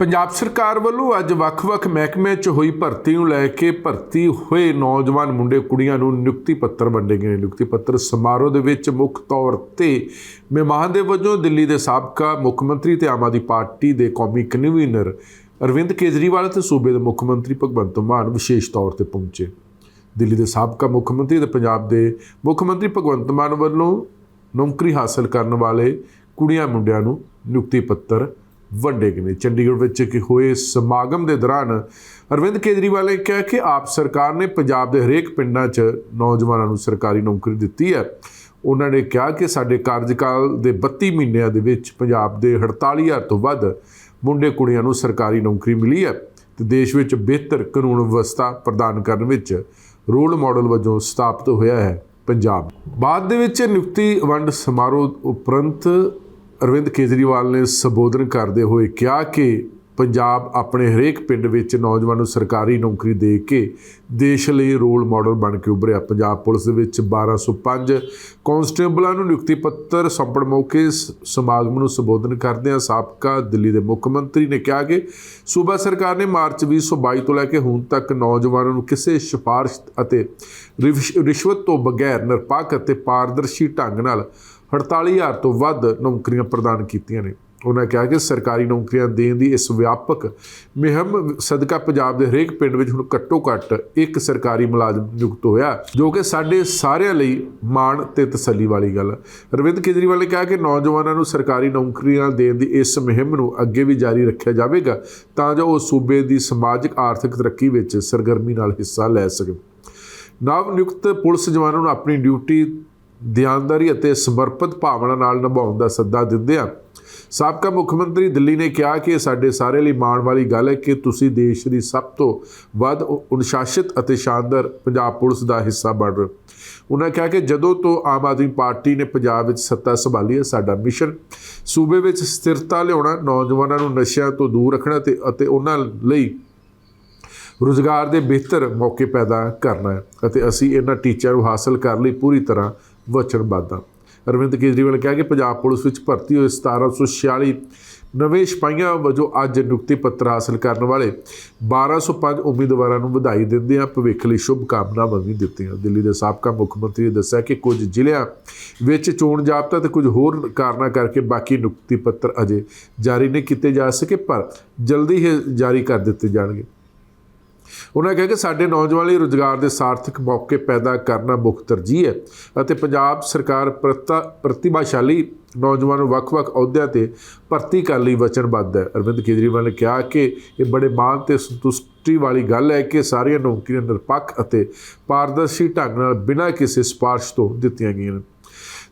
ਪੰਜਾਬ ਸਰਕਾਰ ਵੱਲੋਂ ਅੱਜ ਵੱਖ-ਵੱਖ ਮਹਿਕਮਿਆਂ 'ਚ ਹੋਈ ਭਰਤੀ ਨੂੰ ਲੈ ਕੇ ਭਰਤੀ ਹੋਏ ਨੌਜਵਾਨ ਮੁੰਡੇ ਕੁੜੀਆਂ ਨੂੰ ਨਿਯੁਕਤੀ ਪੱਤਰ ਵੰਡੇ ਗਏ ਨਿਯੁਕਤੀ ਪੱਤਰ ਸਮਾਰੋਹ ਦੇ ਵਿੱਚ ਮੁੱਖ ਤੌਰ ਤੇ ਮਹਿਮਾਨ ਦੇ ਵਜੋਂ ਦਿੱਲੀ ਦੇ ਸਾਬਕਾ ਮੁੱਖ ਮੰਤਰੀ ਤੇ ਆਮ ਆਦਮੀ ਪਾਰਟੀ ਦੇ ਕੌਮੀ ਕਨਵੀਨਰ ਅਰਵਿੰਦ ਕੇਜਰੀਵਾਲ ਤੇ ਸੂਬੇ ਦੇ ਮੁੱਖ ਮੰਤਰੀ ਭਗਵੰਤ ਮਾਨ ਵਿਸ਼ੇਸ਼ ਤੌਰ ਤੇ ਪਹੁੰਚੇ। ਦਿੱਲੀ ਦੇ ਸਾਬਕਾ ਮੁੱਖ ਮੰਤਰੀ ਤੇ ਪੰਜਾਬ ਦੇ ਮੁੱਖ ਮੰਤਰੀ ਭਗਵੰਤ ਮਾਨ ਵੱਲੋਂ ਨੌਕਰੀ ਹਾਸਲ ਕਰਨ ਵਾਲੇ ਕੁੜੀਆਂ ਮੁੰਡਿਆਂ ਨੂੰ ਨਿਯੁਕਤੀ ਪੱਤਰ ਵੱਡੇ ਗਏ ਨੇ ਚੰਡੀਗੜ੍ਹ ਵਿੱਚ ਇੱਕ ਹੋਏ ਸਮਾਗਮ ਦੇ ਦੌਰਾਨ ਅਰਵਿੰਦ ਕੇਜਰੀਵਾਲ ਨੇ ਕਿਹਾ ਕਿ ਆਪ ਸਰਕਾਰ ਨੇ ਪੰਜਾਬ ਦੇ ਹਰੇਕ ਪਿੰਡਾਂ 'ਚ ਨੌਜਵਾਨਾਂ ਨੂੰ ਸਰਕਾਰੀ ਨੌਕਰੀ ਦਿੱਤੀ ਹੈ। ਉਹਨਾਂ ਨੇ ਕਿਹਾ ਕਿ ਸਾਡੇ ਕਾਰਜਕਾਲ ਦੇ 32 ਮਹੀਨਿਆਂ ਦੇ ਵਿੱਚ ਪੰਜਾਬ ਦੇ 48000 ਤੋਂ ਵੱਧ ਮੁੰਡੇ ਕੁੜੀਆਂ ਨੂੰ ਸਰਕਾਰੀ ਨੌਕਰੀ ਮਿਲੀ ਹੈ ਤੇ ਦੇਸ਼ ਵਿੱਚ ਬਿਹਤਰ ਕਾਨੂੰਨ ਵਿਵਸਥਾ ਪ੍ਰਦਾਨ ਕਰਨ ਵਿੱਚ ਰੋਲ ਮਾਡਲ ਵਜੋਂ ਸਥਾਪਿਤ ਹੋਇਆ ਹੈ ਪੰਜਾਬ। ਬਾਅਦ ਦੇ ਵਿੱਚ ਨਿਯੁਕਤੀ ਵੰਡ ਸਮਾਰੋਹ ਉਪਰੰਤ ਅਰਵਿੰਦ ਕੇਜਰੀਵਾਲ ਨੇ ਸੰਬੋਧਨ ਕਰਦੇ ਹੋਏ ਕਿਹਾ ਕਿ ਪੰਜਾਬ ਆਪਣੇ ਹਰੇਕ ਪਿੰਡ ਵਿੱਚ ਨੌਜਵਾਨ ਨੂੰ ਸਰਕਾਰੀ ਨੌਕਰੀ ਦੇ ਕੇ ਦੇਸ਼ ਲਈ ਰੋਲ ਮਾਡਲ ਬਣ ਕੇ ਉਭਰਿਆ। ਪੰਜਾਬ ਪੁਲਿਸ ਦੇ ਵਿੱਚ 1205 ਕਾਂਸਟੇਬਲਾਂ ਨੂੰ ਨਿਯੁਕਤੀ ਪੱਤਰ ਸੌਂਪਣ ਮੌਕੇ ਸ- ਸਮਾਗਮ ਨੂੰ ਸੰਬੋਧਨ ਕਰਦਿਆਂ ਸਾਬਕਾ ਦਿੱਲੀ ਦੇ ਮੁੱਖ ਮੰਤਰੀ ਨੇ ਕਿਹਾ ਕਿ ਸੂਬਾ ਸਰਕਾਰ ਨੇ ਮਾਰਚ 2022 ਤੋਂ ਲੈ ਕੇ ਹੁਣ ਤੱਕ ਨੌਜਵਾਨਾਂ ਨੂੰ ਕਿਸੇ ਸਿਫਾਰਿਸ਼ ਅਤੇ ਰਿਸ਼- ਰਿਸ਼ਵਤ ਤੋਂ ਬਗੈਰ ਨਿਰਪੱਖ ਅਤੇ ਪਾਰਦਰਸ਼ੀ ਢੰਗ ਨਾਲ 48000 ਤੋਂ ਵੱਧ ਨੌਕਰੀਆਂ ਪ੍ਰਦਾਨ ਕੀਤੀਆਂ ਨੇ। ਉਹਨਾਂ ਕਿਹਾ ਕਿ ਸਰਕਾਰੀ ਨੌਕਰੀਆਂ ਦੇਣ ਦੀ ਇਸ ਵਿਆਪਕ ਮੁਹਿੰਮ ਸਦਕਾ ਪੰਜਾਬ ਦੇ ਹਰੇਕ ਪਿੰਡ ਵਿੱਚ ਹੁਣ ਘੱਟੋ ਘੱਟ ਇੱਕ ਸਰਕਾਰੀ ਮੁਲਾਜ਼ਮ ਨਿਯੁਕਤ ਹੋਇਆ, ਜੋ ਕਿ ਸਾਡੇ ਸਾਰਿਆਂ ਲਈ ਮਾਣ ਤੇ ਤਸੱਲੀ ਵਾਲੀ ਗੱਲ। ਹੈ ਅਰਵਿੰਦ ਕੇਜਰੀਵਾਲ ਨੇ ਕਿਹਾ ਕਿ ਨੌਜਵਾਨਾਂ ਨੂੰ ਸਰਕਾਰੀ ਨੌਕਰੀਆਂ ਦੇਣ ਦੀ ਇਸ ਮੁਹਿੰਮ ਨੂੰ ਅੱਗੇ ਵੀ ਜਾਰੀ ਰੱਖਿਆ ਜਾਵੇਗਾ, ਤਾਂ ਜੋ ਉਹ ਸੂਬੇ ਦੀ ਸਮਾਜਿਕ, ਆਰਥਿਕ ਤਰੱਕੀ ਵਿੱਚ ਸਰਗਰਮੀ ਨਾਲ ਹਿੱਸਾ ਲੈ ਸਕਣ। ਨਵ ਨਿਯੁਕਤ ਪੁਲਿਸ ਜਵਾਨਾਂ ਨੂੰ ਆਪਣੀ ਡਿਊਟੀ ਦਿਆਨਦਾਰੀ ਅਤੇ ਸਮਰਪਿਤ ਭਾਵਨਾ ਨਾਲ ਨਿਭਾਉਣ ਦਾ ਸੱਦਾ ਦਿੰਦੇ ਦਿੰਦਿਆਂ ਸਾਬਕਾ ਮੁੱਖ ਮੰਤਰੀ ਦਿੱਲੀ ਨੇ ਕਿਹਾ ਕਿ ਇਹ ਸਾਡੇ ਸਾਰੇ ਲਈ ਮਾਣ ਵਾਲੀ ਗੱਲ ਹੈ ਕਿ ਤੁਸੀਂ ਦੇਸ਼ ਦੀ ਸਭ ਤੋਂ ਵੱਧ ਅਨੁਸ਼ਾਸਿਤ ਅਤੇ ਸ਼ਾਨਦਾਰ ਪੰਜਾਬ ਪੁਲਿਸ ਦਾ ਹਿੱਸਾ ਬਣ ਰਹੇ ਹੋ। ਉਹਨਾਂ ਕਿਹਾ ਕਿ ਜਦੋਂ ਤੋਂ ਆਮ ਆਦਮੀ ਪਾਰਟੀ ਨੇ ਪੰਜਾਬ ਵਿੱਚ ਸੱਤਾ ਸੰਭਾਲੀ ਹੈ, ਸਾਡਾ ਮਿਸ਼ਨ ਸੂਬੇ ਵਿੱਚ ਸਥਿਰਤਾ ਲਿਆਉਣਾ, ਨੌਜਵਾਨਾਂ ਨੂੰ ਨਸ਼ਿਆਂ ਤੋਂ ਦੂਰ ਰੱਖਣਾ ਤੇ, ਅਤੇ ਉਹਨਾਂ ਲਈ ਰੁਜ਼ਗਾਰ ਦੇ ਬਿਹਤਰ ਮੌਕੇ ਪੈਦਾ ਕਰਨਾ ਹੈ ਅਤੇ ਅਸੀਂ ਇਹਨਾਂ ਟੀਚਿਆਂ ਨੂੰ ਹਾਸਲ ਕਰਨ ਲਈ ਪੂਰੀ ਤਰ੍ਹਾਂ ਵਚਨਬੱਧ ਅਰਵਿੰਦ ਕੇਜਰੀਵਾਲ ਨੇ ਕਿਹਾ ਕਿ ਪੰਜਾਬ ਪੁਲਿਸ ਵਿੱਚ ਭਰਤੀ ਹੋਏ 1746 ਨਵੇਂ ਸਿਪਾਹੀਆਂ ਵਜੋਂ ਅੱਜ ਨਿਯੁਕਤੀ ਪੱਤਰ ਹਾਸਲ ਕਰਨ ਵਾਲੇ 1205 ਉਮੀਦਵਾਰਾਂ ਨੂੰ ਵਧਾਈ ਦਿੰਦਿਆਂ ਭਵਿੱਖ ਲਈ ਸ਼ੁਭ ਕਾਮਨਾਵਾਂ ਵੀ ਦਿੱਤੀਆਂ। ਦਿੱਲੀ ਦੇ ਸਾਬਕਾ ਮੁੱਖ ਮੰਤਰੀ ਨੇ ਦੱਸਿਆ ਕਿ ਕੁਝ ਜ਼ਿਲ੍ਹਿਆਂ ਵਿੱਚ ਚੋਣ ਜਾਬਤਾ ਤੇ ਕੁਝ ਹੋਰ ਕਾਰਨਾਂ ਕਰਕੇ ਬਾਕੀ ਨਿਯੁਕਤੀ ਪੱਤਰ ਅਜੇ ਜਾਰੀ ਨਹੀਂ ਕੀਤੇ ਜਾ ਸਕੇ, ਪਰ ਜਲਦੀ ਹੀ ਜਾਰੀ ਕਰ ਦਿੱਤੇ ਜਾਣਗੇ। ਉਹਨਾਂ ਕਿਹਾ ਕਿ ਸਾਡੇ ਨੌਜਵਾਨ ਲਈ ਰੁਜ਼ਗਾਰ ਦੇ ਸਾਰਥਕ ਮੌਕੇ ਪੈਦਾ ਕਰਨਾ ਮੁੱਖ ਤਰਜੀਹ ਹੈ ਅਤੇ ਪੰਜਾਬ ਸਰਕਾਰ ਪ੍ਰਤਾ- ਪ੍ਰਤਿਭਾਸ਼ਾਲੀ ਨੌਜਵਾਨ ਨੂੰ ਵੱਖ-ਵੱਖ ਅਹੁਦਿਆਂ ਤੇ ਭਰਤੀ ਕਰਨ ਲਈ ਵਚਨਬੱਧ ਹੈ। ਅਰਵਿੰਦ ਕੇਜਰੀਵਾਲ ਨੇ ਕਿਹਾ ਕਿ ਇਹ ਬੜੇ ਮਾਣ ਤੇ ਸੰਤੁਸ਼ਟੀ ਵਾਲੀ ਗੱਲ ਹੈ ਕਿ ਸਾਰੀਆਂ ਨੌਕਰੀਆਂ ਨਿਰਪੱਖ ਅਤੇ ਪਾਰਦਰਸ਼ੀ ਢੰਗ ਨਾਲ ਬਿਨਾਂ ਕਿਸੇ ਸਿਫਾਰਿਸ਼ ਤੋਂ ਦਿੱਤੀਆਂ ਗਈਆਂ ਨੇ।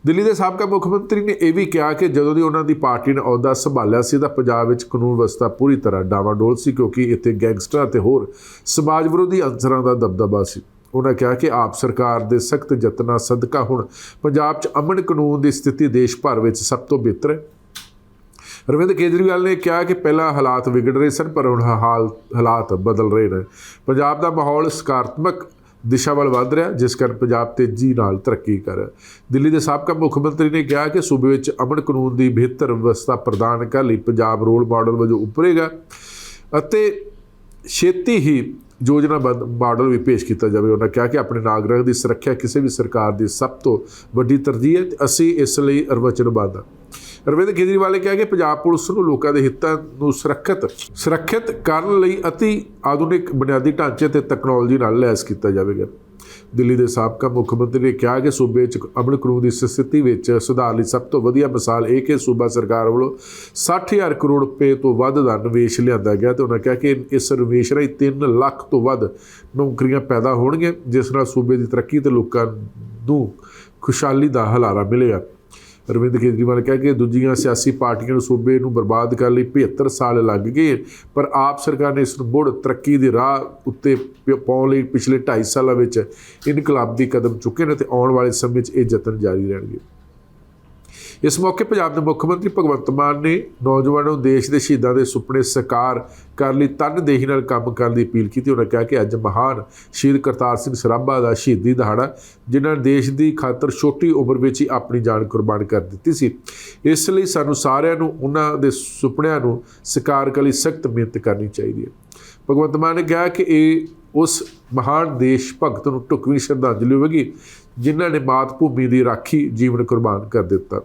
ਦਿੱਲੀ ਦੇ ਸਾਬਕਾ ਮੁੱਖ ਮੰਤਰੀ ਨੇ ਇਹ ਵੀ ਕਿਹਾ ਕਿ ਜਦੋਂ ਦੀ ਉਹਨਾਂ ਦੀ ਪਾਰਟੀ ਨੇ ਅਹੁਦਾ ਸੰਭਾਲਿਆ ਸੀ ਤਾਂ ਪੰਜਾਬ ਵਿੱਚ ਕਾਨੂੰਨ ਵਿਵਸਥਾ ਪੂਰੀ ਤਰ੍ਹਾਂ ਡਾਵਾਡੋਲ ਸੀ ਕਿਉਂਕਿ ਇੱਥੇ ਗੈਂਗਸਟਰਾਂ ਅਤੇ ਹੋਰ ਸਮਾਜ ਵਿਰੋਧੀ ਅੰਸਰਾਂ ਦਾ ਦਬਦਬਾ ਸੀ। ਉਹਨਾਂ ਕਿਹਾ ਕਿ ਆਪ ਸਰਕਾਰ ਦੇ ਸਖਤ ਯਤਨਾਂ ਸਦਕਾ ਹੁਣ ਪੰਜਾਬ 'ਚ ਅਮਨ ਕਾਨੂੰਨ ਦੀ ਸਥਿਤੀ ਦੇਸ਼ ਭਰ ਵਿੱਚ ਸਭ ਤੋਂ ਬਿਹਤਰ ਹੈ। ਅਰਵਿੰਦ ਕੇਜਰੀਵਾਲ ਨੇ ਕਿਹਾ ਕਿ ਪਹਿਲਾਂ ਹਾਲਾਤ ਵਿਗੜ ਰਹੇ ਸਨ, ਪਰ ਹੁਣ ਹਾਲ ਹਾਲਾਤ ਬਦਲ ਰਹੇ ਨੇ। ਪੰਜਾਬ ਦਾ ਮਾਹੌਲ ਸਕਾਰਾਤਮਕ ਦਿਸ਼ਾ ਵੱਲ ਵਧ ਰਿਹਾ, ਜਿਸ ਕਾਰਨ ਪੰਜਾਬ ਤੇਜ਼ੀ ਨਾਲ ਤਰੱਕੀ ਕਰ ਰਿਹਾ। ਦਿੱਲੀ ਦੇ ਸਾਬਕਾ ਮੁੱਖ ਮੰਤਰੀ ਨੇ ਕਿਹਾ ਕਿ ਸੂਬੇ ਵਿੱਚ ਅਮਨ ਕਾਨੂੰਨ ਦੀ ਬਿਹਤਰ ਵਿਵਸਥਾ ਪ੍ਰਦਾਨ ਕਰਨ ਲਈ ਪੰਜਾਬ ਰੋਲ ਮਾਡਲ ਵਜੋਂ ਉੱਭਰੇਗਾ ਅਤੇ ਛੇਤੀ ਹੀ ਯੋਜਨਾਬੱਧ ਮਾਡਲ ਵੀ ਪੇਸ਼ ਕੀਤਾ ਜਾਵੇ। ਉਹਨਾਂ ਕਿਹਾ ਕਿ ਆਪਣੇ ਨਾਗਰਿਕ ਦੀ ਸੁਰੱਖਿਆ ਕਿਸੇ ਵੀ ਸਰਕਾਰ ਦੀ ਸਭ ਤੋਂ ਵੱਡੀ ਤਰਜੀਹ ਹੈ ਤੇ ਅਸੀਂ ਇਸ ਲਈ ਅਰਵਚਨਬੱਧ ਹਾਂ। ਅਰਵਿੰਦ ਕੇਜਰੀਵਾਲ ਨੇ ਕਿਹਾ ਕਿ ਪੰਜਾਬ ਪੁਲਿਸ ਨੂੰ ਲੋਕਾਂ ਦੇ ਹਿੱਤਾਂ ਨੂੰ ਸੁਰੱਖਿਅਤ ਸੁਰੱਖਿਅਤ ਕਰਨ ਲਈ ਅਤੀ ਆਧੁਨਿਕ ਬੁਨਿਆਦੀ ਢਾਂਚੇ ਤੇ ਤਕਨਾਲੋਜੀ ਨਾਲ ਲੈਸ ਕੀਤਾ ਜਾਵੇਗਾ। ਦਿੱਲੀ ਦੇ ਸਾਬਕਾ ਮੁੱਖ ਮੰਤਰੀ ਨੇ ਕਿਹਾ ਕਿ ਸੂਬੇ 'ਚ ਅਮਨ ਕਾਨੂੰਨ ਦੀ ਸਥਿਤੀ ਵਿੱਚ ਸੁਧਾਰ ਲਈ ਸਭ ਤੋਂ ਵਧੀਆ ਮਿਸਾਲ ਇਹ ਕਿ ਸੂਬਾ ਸਰਕਾਰ ਵੱਲੋਂ 60000 ਕਰੋੜ ਰੁਪਏ ਤੋਂ ਵੱਧ ਦਾ ਨਿਵੇਸ਼ ਲਿਆਂਦਾ ਗਿਆ ਤੇ ਉਹਨਾਂ ਕਿਹਾ ਕਿ ਇਸ ਨਿਵੇਸ਼ ਰਾਹੀਂ 3 ਲੱਖ ਤੋਂ ਵੱਧ ਨੌਕਰੀਆਂ ਪੈਦਾ ਹੋਣਗੀਆਂ, ਜਿਸ ਨਾਲ ਸੂਬੇ ਦੀ ਤਰੱਕੀ ਤੇ ਲੋਕਾਂ ਨੂੰ ਖੁਸ਼ਹਾਲੀ ਦਾ ਹਲਾਰਾ ਮਿਲੇਗਾ। ਅਰਵਿੰਦ ਕੇਜਰੀਵਾਲ ਨੇ ਕਿਹਾ ਕਿ ਦੂਜੀਆਂ ਸਿਆਸੀ ਪਾਰਟੀਆਂ ਨੂੰ ਸੂਬੇ ਨੂੰ ਬਰਬਾਦ ਕਰਨ ਲਈ 75 ਸਾਲ ਲੱਗ ਗਏ। ਪਰ ਆਪ ਸਰਕਾਰ ਨੇ ਇਸ ਨੂੰ ਮੁੜ ਤਰੱਕੀ ਦੇ ਰਾਹ ਉੱਤੇ ਪ- ਪਾਉਣ ਲਈ ਪਿਛਲੇ 2.5 ਸਾਲਾਂ ਵਿੱਚ ਇਨਕਲਾਬੀ ਕਦਮ ਚੁੱਕੇ ਨੇ ਤੇ ਆਉਣ ਵਾਲੇ ਸਮੇਂ 'ਚ ਇਹ ਯਤਨ ਜਾਰੀ ਰਹਿਣਗੇ। ਇਸ ਮੌਕੇ ਪੰਜਾਬ ਦੇ ਮੁੱਖ ਮੰਤਰੀ ਭਗਵੰਤ ਮਾਨ ਨੇ ਨੌਜਵਾਨਾਂ ਨੂੰ ਦੇਸ਼ ਦੇ ਸ਼ਹੀਦਾਂ ਦੇ ਸੁਪਨੇ ਸਾਕਾਰ ਕਰਨ ਲਈ ਤਨਦੇਹੀ ਨਾਲ ਕੰਮ ਕਰਨ ਦੀ ਅਪੀਲ ਕੀਤੀ। ਉਹਨਾਂ ਕਿਹਾ ਕਿ ਅੱਜ ਮਹਾਨ ਸ਼ਹੀਦ ਕਰਤਾਰ ਸਿੰਘ ਸਰਾਭਾ ਦਾ ਸ਼ਹੀਦੀ ਦਿਹਾੜਾ, ਜਿਨ੍ਹਾਂ ਨੇ ਦੇਸ਼ ਦੀ ਖਾਤਰ ਛੋਟੀ ਉਮਰ ਵਿੱਚ ਹੀ ਆਪਣੀ ਜਾਨ ਕੁਰਬਾਨ ਕਰ ਦਿੱਤੀ ਸੀ। ਇਸ ਲਈ ਸਾਨੂੰ ਸਾਰਿਆਂ ਨੂੰ ਉਹਨਾਂ ਦੇ ਸੁਪਨਿਆਂ ਨੂੰ ਸਾਕਾਰ ਕਰਨ ਲਈ ਸਖਤ ਮਿਹਨਤ ਕਰਨੀ ਚਾਹੀਦੀ ਹੈ। ਭਗਵੰਤ ਮਾਨ ਨੇ ਕਿਹਾ ਕਿ ਇਹ ਉਸ ਮਹਾਨ ਦੇਸ਼ ਭਗਤ ਨੂੰ ਢੁਕਵੀਂ ਸ਼ਰਧਾਂਜਲੀ ਹੋਵੇਗੀ, ਜਿਨ੍ਹਾਂ ਨੇ ਮਾਤ ਭੂਮੀ ਦੀ ਰਾਖੀ ਜੀਵਨ ਕੁਰਬਾਨ ਕਰ ਦਿੱਤਾ।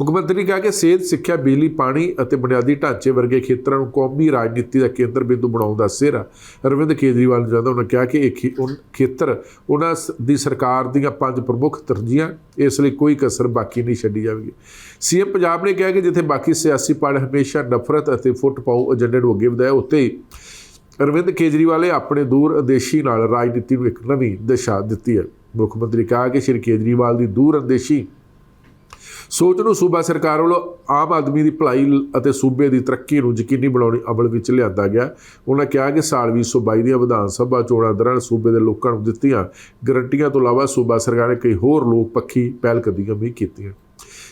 ਮੁੱਖ ਮੰਤਰੀ ਨੇ ਕਿਹਾ ਕਿ ਸਿਹਤ, ਸਿੱਖਿਆ, ਬਿਜਲੀ, ਪਾਣੀ ਅਤੇ ਬੁਨਿਆਦੀ ਢਾਂਚੇ ਵਰਗੇ ਖੇਤਰਾਂ ਨੂੰ ਕੌਮੀ ਰਾਜਨੀਤੀ ਦਾ ਕੇਂਦਰ ਬਿੰਦੂ ਬਣਾਉਣ ਦਾ ਸਿਹਰਾ ਅਰਵਿੰਦ ਕੇਜਰੀਵਾਲ ਨੇ ਜਦੋਂ ਉਹਨਾਂ ਕਿਹਾ ਕਿ ਇਹ ਖੇ- ਉਨ- ਖੇਤਰ ਉਹਨਾਂ ਸ- ਦੀ ਸਰਕਾਰ ਦੀਆਂ ਪੰਜ ਪ੍ਰਮੁੱਖ ਤਰਜੀਹਾਂ, ਇਸ ਲਈ ਕੋਈ ਕਸਰ ਬਾਕੀ ਨਹੀਂ ਛੱਡੀ ਜਾਵੇਗੀ। ਸੀਐਮ ਪੰਜਾਬ ਨੇ ਕਿਹਾ ਕਿ ਜਿੱਥੇ ਬਾਕੀ ਸਿਆਸੀ ਪਾਰਟੀ ਹਮੇਸ਼ਾ ਨਫ਼ਰਤ ਅਤੇ ਫੁੱਟ ਪਾਉ ਏਜੰਡੇ ਨੂੰ ਅੱਗੇ ਵਧਾਇਆ ਉੱਤੇ ਹੀ ਅਰਵਿੰਦ ਕੇਜਰੀਵਾਲ ਨੇ ਆਪਣੇ ਦੂਰ ਅੰਦੇਸ਼ੀ ਨਾਲ ਰਾਜਨੀਤੀ ਨੂੰ ਇੱਕ ਨਵੀਂ ਦਿਸ਼ਾ ਦਿੱਤੀ ਹੈ। ਮੁੱਖ ਮੰਤਰੀ ਨੇ ਕਿਹਾ ਕਿ ਸ਼੍ਰੀ ਕੇਜਰੀਵਾਲ ਦੀ ਦੂਰ ਅੰਦੇਸ਼ੀ ਸੋਚ ਨੂੰ ਸੂਬਾ ਸਰਕਾਰ ਵੱਲੋਂ ਆਮ ਆਦਮੀ ਦੀ ਭਲਾਈ ਅਤੇ ਸੂਬੇ ਦੀ ਤਰੱਕੀ ਨੂੰ ਯਕੀਨੀ ਬਣਾਉਣੀ ਅਮਲ ਵਿੱਚ ਲਿਆਂਦਾ ਗਿਆ। ਉਹਨਾਂ ਕਿਹਾ ਕਿ ਸਾਲ 2022 ਦੀਆਂ ਵਿਧਾਨ ਸਭਾ ਚੋਣਾਂ ਦੌਰਾਨ ਸੂਬੇ ਦੇ ਲੋਕਾਂ ਨੂੰ ਦਿੱਤੀਆਂ ਗਰੰਟੀਆਂ ਤੋਂ ਇਲਾਵਾ ਸੂਬਾ ਸਰਕਾਰ ਨੇ ਕਈ ਹੋਰ ਲੋਕ ਪੱਖੀ ਪਹਿਲਕਦਮੀਆਂ ਵੀ ਕੀਤੀਆਂ।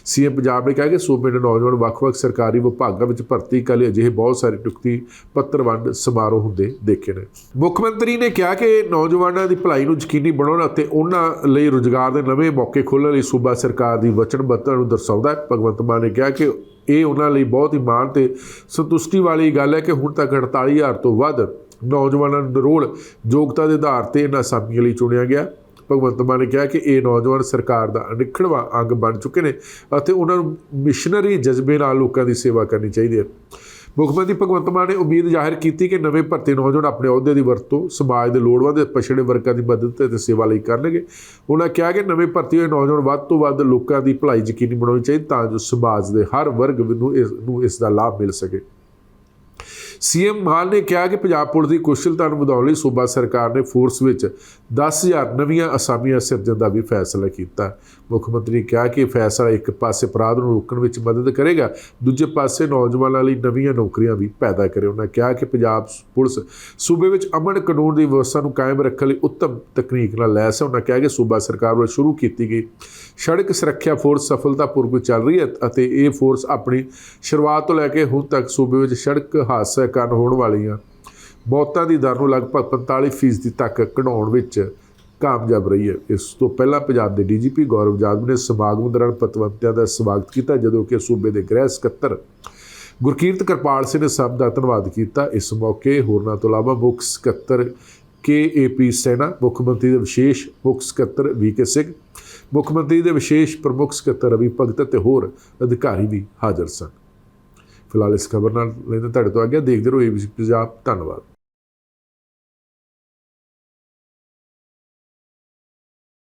ਸੀਐਮ ਪੰਜਾਬ ਨੇ ਕਿਹਾ ਕਿ ਸੂਬੇ ਦੇ ਨੌਜਵਾਨ ਵੱਖ-ਵੱਖ ਸਰਕਾਰੀ ਵਿਭਾਗਾਂ ਵਿੱਚ ਭਰਤੀ ਕਰਨ ਲਈ ਅਜਿਹੇ ਬਹੁਤ ਸਾਰੇ ਨਿਯੁਕਤੀ ਪੱਤਰ ਵੰਡ ਸਮਾਰੋਹ ਹੁੰਦੇ ਦੇਖੇ ਨੇ। ਮੁੱਖ ਮੰਤਰੀ ਨੇ ਕਿਹਾ ਕਿ ਨੌਜਵਾਨਾਂ ਦੀ ਭਲਾਈ ਨੂੰ ਯਕੀਨੀ ਬਣਾਉਣ ਅਤੇ ਉਹਨਾਂ ਲਈ ਰੁਜ਼ਗਾਰ ਦੇ ਨਵੇਂ ਮੌਕੇ ਖੋਲ੍ਹਣ ਲਈ ਸੂਬਾ ਸਰਕਾਰ ਦੀ ਵਚਨਬੱਧਤਾ ਨੂੰ ਦਰਸਾਉਂਦਾ ਹੈ। ਭਗਵੰਤ ਮਾਨ ਨੇ ਕਿਹਾ ਕਿ ਇਹ ਉਹਨਾਂ ਲਈ ਬਹੁਤ ਹੀ ਮਾਣ ਤੇ ਸੰਤੁਸ਼ਟੀ ਵਾਲੀ ਗੱਲ ਹੈ ਕਿ ਹੁਣ ਤੱਕ 48000 ਤੋਂ ਵੱਧ ਨੌਜਵਾਨਾਂ ਨੂੰ ਨਿਰੋਲ ਯੋਗਤਾ ਦੇ ਆਧਾਰ ਤੇ ਇਹਨਾਂ ਅਸਾਮੀਆਂ ਲਈ ਚੁਣਿਆ ਗਿਆ। ਭਗਵੰਤ ਮਾਨ ਨੇ ਕਿਹਾ ਕਿ ਇਹ ਨੌਜਵਾਨ ਸਰਕਾਰ ਦਾ ਅਨਿੱਖੜਵਾਂ ਅੰਗ ਬਣ ਚੁੱਕੇ ਨੇ ਅਤੇ ਉਹਨਾਂ ਨੂੰ ਮਿਸ਼ਨਰੀ ਜਜ਼ਬੇ ਨਾਲ ਲੋਕਾਂ ਦੀ ਸੇਵਾ ਕਰਨੀ ਚਾਹੀਦੀ ਹੈ। ਮੁੱਖ ਮੰਤਰੀ ਭਗਵੰਤ ਮਾਨ ਨੇ ਉਮੀਦ ਜ਼ਾਹਿਰ ਕੀਤੀ ਕਿ ਨਵੇਂ ਭਰਤੀ ਨੌਜਵਾਨ ਆਪਣੇ ਅਹੁਦੇ ਦੀ ਵਰਤੋਂ ਸਮਾਜ ਦੇ ਲੋੜਵੰਦ ਤੇ ਪਛੜੇ ਵਰਗਾਂ ਦੀ ਮਦਦ ਤੇ ਸੇਵਾ ਲਈ ਕਰਨਗੇ। ਉਹਨਾਂ ਕਿਹਾ ਕਿ ਨਵੇਂ ਭਰਤੀ ਹੋਏ ਨੌਜਵਾਨ ਵੱਧ ਤੋਂ ਵੱਧ ਲੋਕਾਂ ਦੀ ਭਲਾਈ ਯਕੀਨੀ ਬਣਾਉਣੀ ਚਾਹੀਦੀ ਤਾਂ ਜੋ ਸਮਾਜ ਦੇ ਹਰ ਵਰਗ ਨੂੰ ਇਸ ਨੂੰ ਇਸ ਦਾ ਲਾਭ ਮਿਲ ਸਕੇ। ਸੀਐਮ ਮਾਨ ਨੇ ਕਿਹਾ ਕਿ ਪੰਜਾਬ ਪੁਲਿਸ ਦੀ ਕੁਸ਼ਲਤਾ ਨੂੰ ਵਧਾਉਣ ਲਈ ਸੂਬਾ ਸਰਕਾਰ ਨੇ ਫੋਰਸ ਵਿੱਚ 10000 ਨਵੀਆਂ ਅਸਾਮੀਆਂ ਸਿਰਜਣ ਦਾ ਵੀ ਫੈਸਲਾ ਕੀਤਾ। ਮੁੱਖ ਮੰਤਰੀ ਨੇ ਕਿਹਾ ਕਿ ਇਹ ਫੈਸਲਾ ਇੱਕ ਪਾਸੇ ਅਪਰਾਧ ਨੂੰ ਰੋਕਣ ਵਿੱਚ ਮਦਦ ਕਰੇਗਾ, ਦੂਜੇ ਪਾਸੇ ਨੌਜਵਾਨਾਂ ਲਈ ਨਵੀਆਂ ਨੌਕਰੀਆਂ ਵੀ ਪੈਦਾ ਕਰੇ। ਉਹਨਾਂ ਕਿਹਾ ਕਿ ਪੰਜਾਬ ਪੁਲਿਸ ਸੂਬੇ ਵਿੱਚ ਅਮਨ ਕਾਨੂੰਨ ਦੀ ਵਿਵਸਥਾ ਨੂੰ ਕਾਇਮ ਰੱਖਣ ਲਈ ਉੱਤਮ ਤਕਨੀਕ ਨਾਲ ਲੈਸ ਹੈ। ਉਹਨਾਂ ਕਿਹਾ ਕਿ ਸੂਬਾ ਸਰਕਾਰ ਵੱਲੋਂ ਸ਼ੁਰੂ ਕੀਤੀ ਗਈ ਸੜਕ ਸੁਰੱਖਿਆ ਫੋਰਸ ਸਫਲਤਾਪੂਰਵਕ ਚੱਲ ਰਹੀ ਹੈ ਅਤੇ ਇਹ ਫੋਰਸ ਆਪਣੀ ਸ਼ੁਰੂਆਤ ਤੋਂ ਲੈ ਕੇ ਹੁਣ ਤੱਕ ਸੂਬੇ ਵਿੱਚ ਸੜਕ ਹਾਦਸਾ ਕਾਰਨ ਹੋਣ ਵਾਲੀਆਂ ਮੌਤਾਂ ਦੀ ਦਰ ਨੂੰ ਲਗਭਗ 45% ਤੱਕ ਘਟਾਉਣ ਵਿੱਚ ਕਾਮਯਾਬ ਰਹੀ ਹੈ। ਇਸ ਤੋਂ ਪਹਿਲਾਂ ਪੰਜਾਬ ਦੇ ਡੀਜੀਪੀ ਗੌਰਵ ਜਾਦਵ ਨੇ ਸਮਾਗਮ ਦੌਰਾਨ ਪਤਵੰਤਿਆਂ ਦਾ ਸਵਾਗਤ ਕੀਤਾ, ਜਦੋਂ ਕਿ ਸੂਬੇ ਦੇ ਗ੍ਰਹਿ ਸਕੱਤਰ ਗੁਰਕੀਰਤ ਕਿਰਪਾਲ ਸਿੰਘ ਨੇ ਸਭ ਦਾ ਧੰਨਵਾਦ ਕੀਤਾ। ਇਸ ਮੌਕੇ ਹੋਰਨਾਂ ਤੋਂ ਇਲਾਵਾ ਮੁੱਖ ਸਕੱਤਰ ਕੇਏਪੀ ਸੈਨਾ ਮੁੱਖ ਮੰਤਰੀ ਦੇ ਵਿਸ਼ੇਸ਼ ਮੁੱਖ ਸਕੱਤਰ ਵੀਕੇ ਸਿੰਘ, ਮੁੱਖ ਮੰਤਰੀ ਦੇ ਵਿਸ਼ੇਸ਼ ਪ੍ਰਮੁੱਖ ਸਕੱਤਰ ਰਵੀ ਭਗਤ ਅਤੇ ਹੋਰ ਅਧਿਕਾਰੀ ਵੀ ਹਾਜ਼ਰ ਸਨ। ਫਿਲਹਾਲ ਇਸ ਖਬਰ ਨਾਲ ਲੈਂਦੇ ਤੁਹਾਡੇ ਤੋਂ ਆ ਗਿਆ ਦੇਖਦੇ ਰਹੋ ਏਬੀਸੀ ਪੰਜਾਬ। ਧੰਨਵਾਦ।